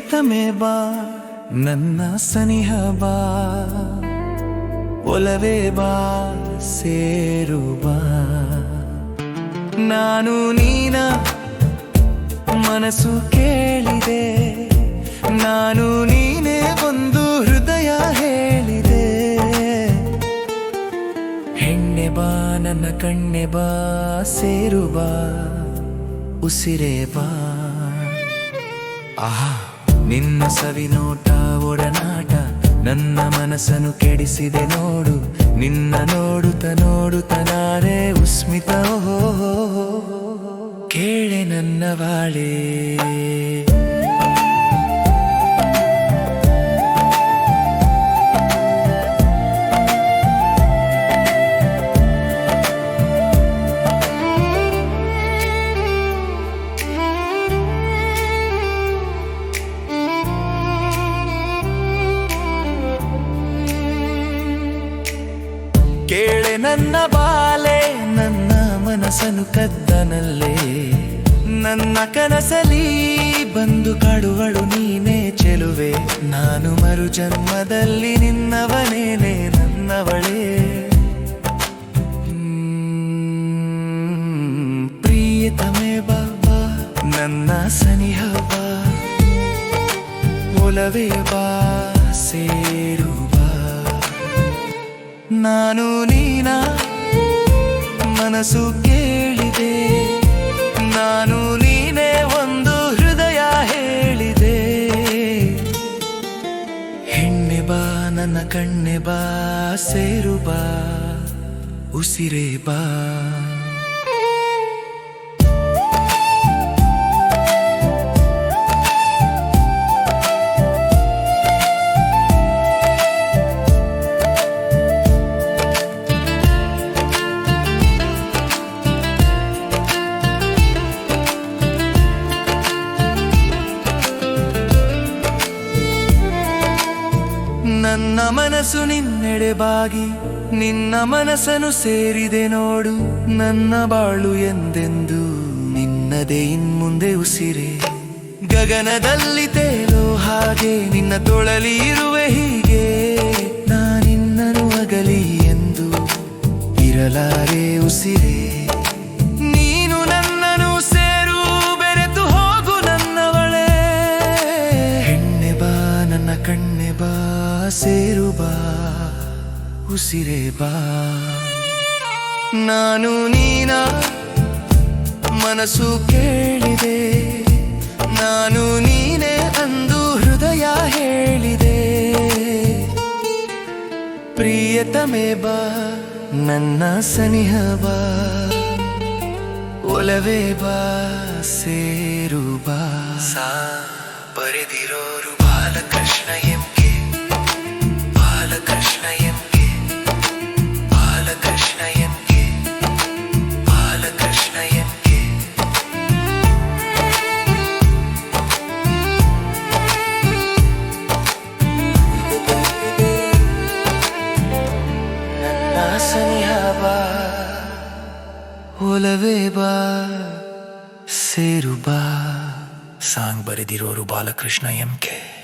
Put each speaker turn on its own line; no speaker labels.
ಪ್ರಿಯತಮೆ ಬಾ, ನನ್ನ ಸನಿಹ ಬಾ, ಒಲವೇ ಬಾ, ಸೇರು ಬಾ. ನಾನು ನೀನ ಮನಸ್ಸು ಕೇಳಿದೆ, ನಾನು ನೀನೇ ಒಂದು ಹೃದಯ ಹೇಳಿದೆ. ಹೆಣ್ಣೆ ಬಾ, ನನ್ನ ಕಣ್ಣೆ ಬಾ, ಸೇರು ಬಾ, ಉಸಿರೇ ಬಾ. ಆಹಾ. ನಿನ್ನ ಸವಿ ನೋಟ ಒಡನಾಟ, ನನ್ನ ಮನಸ್ಸನ್ನು ಕೆಡಿಸಿದೆ ನೋಡು. ನಿನ್ನ ನೋಡುತ್ತ ನೋಡುತ್ತ ನಾನೇ ಉಸ್ಮಿತ ಕೇಳೆ ನನ್ನ ಬಾಳೆ. ಕೇಳೆ ನನ್ನ ಬಾಲೆ, ನನ್ನ ಮನಸ್ಸನ್ನು ಕದ್ದನಲ್ಲೇ. ನನ್ನ ಕನಸಲಿ ಬಂದು ಕಾಡುವಳು ನೀನೇ ಚೆಲುವೆ. ನಾನು ಮರು ಜನ್ಮದಲ್ಲಿ ನಿನ್ನವನೇನೆ ನನ್ನವಳೇ. ಪ್ರಿಯತಮೇ ಬಾಬಾ ನನ್ನ ಸನಿಹ ಬಾ. ಒಲವೇ ಬಾ, ಸೇರು. ನಾನು ನೀನ ಮನಸ್ಸು ಕೇಳಿದೆ. ನಾನು ನೀನೇ ಒಂದು ಹೃದಯ ಹೇಳಿದೆ. ಹೆಣ್ಣೆ ಬಾ, ನನ್ನ ಕಣ್ಣೆ ಬಾ, ಸೇರು ಬಾ, ಉಸಿರೇ ಬಾ. ನನ್ನ ಮನಸ್ಸು ನಿನ್ನೆಡೆ ಬಾಗಿ, ನಿನ್ನ ಮನಸ್ಸನ್ನು ಸೇರಿದೆ ನೋಡು, ನನ್ನ ಬಾಳು ಎಂದೆಂದು ನಿನ್ನದೇ ಇನ್ಮುಂದೆ ಉಸಿರೆ. ಗಗನದಲ್ಲಿ ತೇಲೋ ಹಾಗೆ, ನಿನ್ನ ತೊಳಲಿ ಇರುವೆ ಹೀಗೆ, ನಾನಿನ್ನನು ಅಗಲಿ ಎಂದು ಇರಲಾರೆ. ಕಣ್ಣೆ ಬಾ, ಸೇರು ಬಾ, ಉಸಿರೇ ಬಾ. ನಾನು ನೀನ ಮನಸ್ಸು ಕೇಳಿದೆ, ನಾನು ನೀನೇ ಅಂದು ಹೃದಯ ಹೇಳಿದೆ. ಪ್ರಿಯತಮೆ ಬಾ, ನನ್ನ ಸನಿಹ ಬಾ, ಒಲವೇ ಬಾ, ಸೇರು ಬಾ. ಸಾ ಬರೆದಿರೋರು ಬಾ ಬಾ ಸೇರು ಬಾ. ಸಾಂಗ್ ಬರೆದಿರೋರು ಬಾಲಕೃಷ್ಣ ಎಂ ಕೆ.